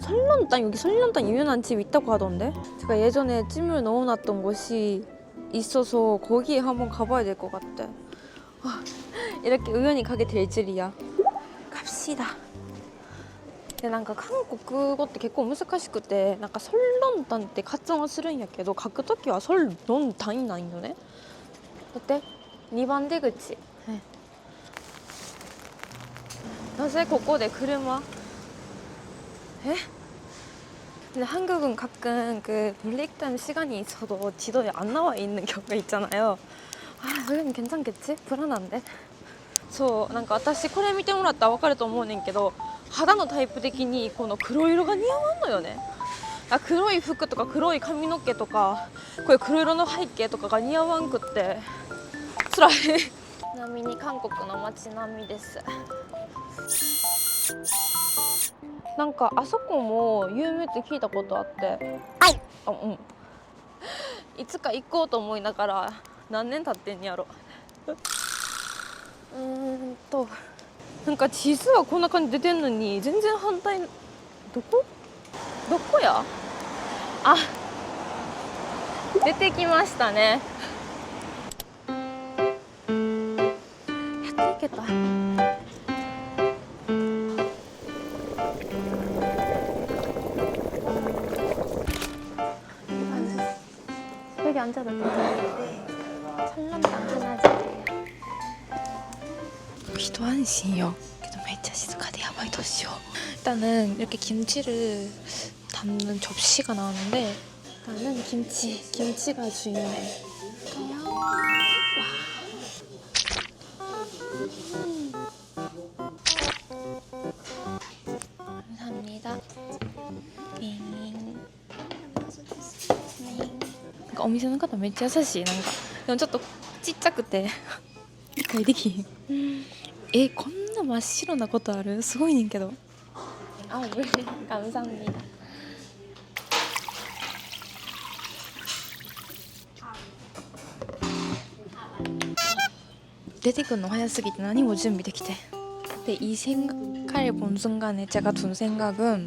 설렁탕 여기 설렁탕 유명한 집 있다고 하던데 제가 예전에 찜을 넣어놨던 곳이 있어서 거기에 한번 가봐야 될 것 같아 이렇게 우연히 가게 될 줄이야 갑시다 근데 난 한국 그것도結構難しくてなんか설렁탕때가発을쓰るん야け도書くと설렁탕이 나있노네 ないよねだって2番出口なぜこ그림車 예근데한국은가끔그블랙타임시간이있어도지도에안나와있는경우가있잖아요아여기는괜찮겠지불안한데そうなんか私これ見てもらったら分かると思うねんけど肌のタイプ的にこの黒色が似合わんのよねあ黒い服とか黒い髪の毛とかこれ黒色の背景とかが似合わんくってつらいちなみに韓国の街並みですなんかあそこも有名って聞いたことあってはいあうんいつか行こうと思いながら何年経ってんやろうんとなんか地図はこんな感じ出てんのに全然反対どこどこやあ出てきましたね 여기 앉아도 괜찮은데 설렁탕 하나 주세요. 一도한よけどめっちゃ静かでやばいどうしよう 일단은 이렇게 김치를 담는 접시가 나오는데 일단은 김치, 김치가 중요해. 와. 음. かお店の方めっちゃ優しいなんかでもちょっとちっちゃくて理解できへんえこんな真っ白なことあるすごいねんけどあぶれ감사ん니다出てくんの早すぎて何も準備できて근데이생각할본순간에제가둔생각은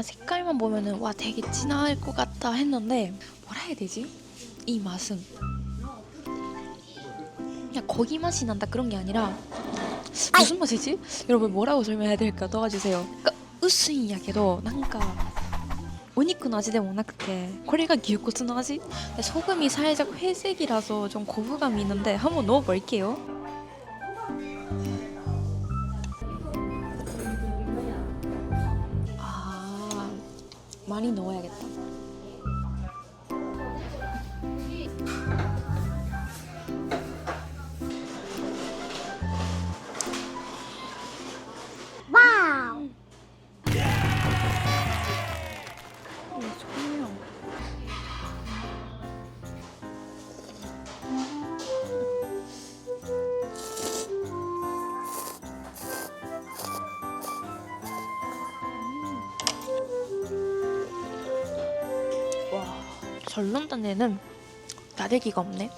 아, 색깔만 보면은 와 되게 진할 것 같다 했는데 뭐라 해야 되지? 이 맛은 그냥 고기 맛이 난다 그런 게 아니라 무슨 맛이지? 여러분 뭐라고 설명해야 될까 도와주세요. 그러니까 으스이야게도 뭔가 お肉の味でもなくてこれが牛骨の味소금이살짝회색이라서좀고부감이있는데한번넣어볼게요 많이넣어야겠다 전론단에는 나대기가 없네.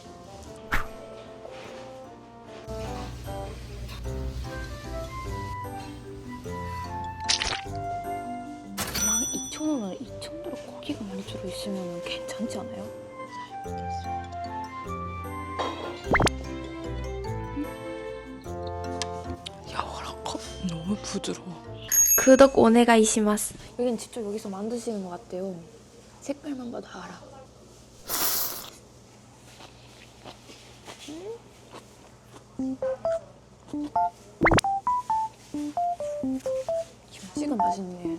막 2,000원을 2,000도로 고기가 많이 들어있으면 괜찮지 않아요? 야와라컵 너무 부드러워. 그덕 오네가 이시마스. 여긴 직접 여기서 만드시는 것 같대요. 색깔만 봐도 알아. 지금 가 맛있네.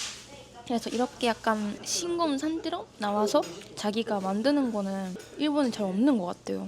그래서 이렇게 약간 신검 산드럼 나와서 자기가 만드는 거는 일본에 잘 없는 것 같아요.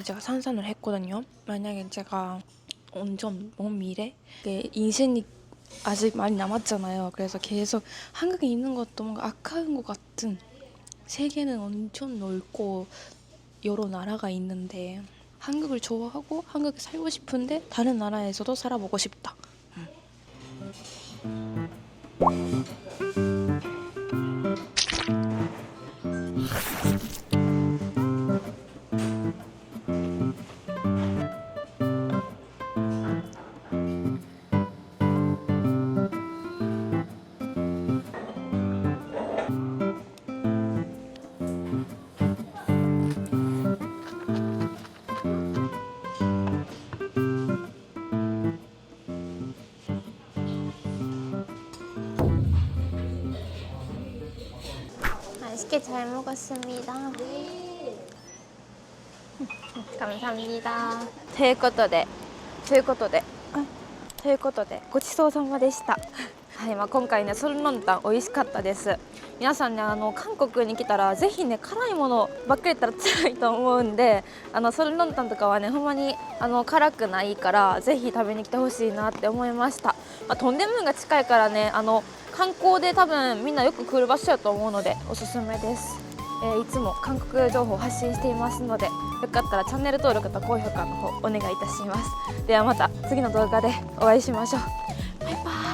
그래서 제가 산산을 했거든요. 만약에 제가 온전 먼 미래 네, 인생이 아직 많이 남았잖아요. 그래서 계속 한국에 있는 것도 뭔가 아까운 것 같은 세계는 엄청 넓고 여러 나라가 있는데 한국을 좋아하고 한국에 살고 싶은데 다른 나라에서도 살아보고 싶다. 맛있게잘먹었습니다 감사합니다ということで、ということで、ということで、ごちそうさまでした。はい、まあ、今回ね、ソルロンタン美味しかったです。皆さんね、あの韓国に来たら、ぜひね、辛いものばっかりだったら 辛いと思うんで。あのソルロンタンとかはね、ほんまに、あの辛くないから、ぜひ食べに来てほしいなって思いました。まあ、トンデムーンが近いからね、あの観光で多分みんなよく来る場所やと思うのでおすすめです、えー、いつも韓国情報を発信していますのでよかったらチャンネル登録と高評価の方お願いいたしますではまた次の動画でお会いしましょうバイバイ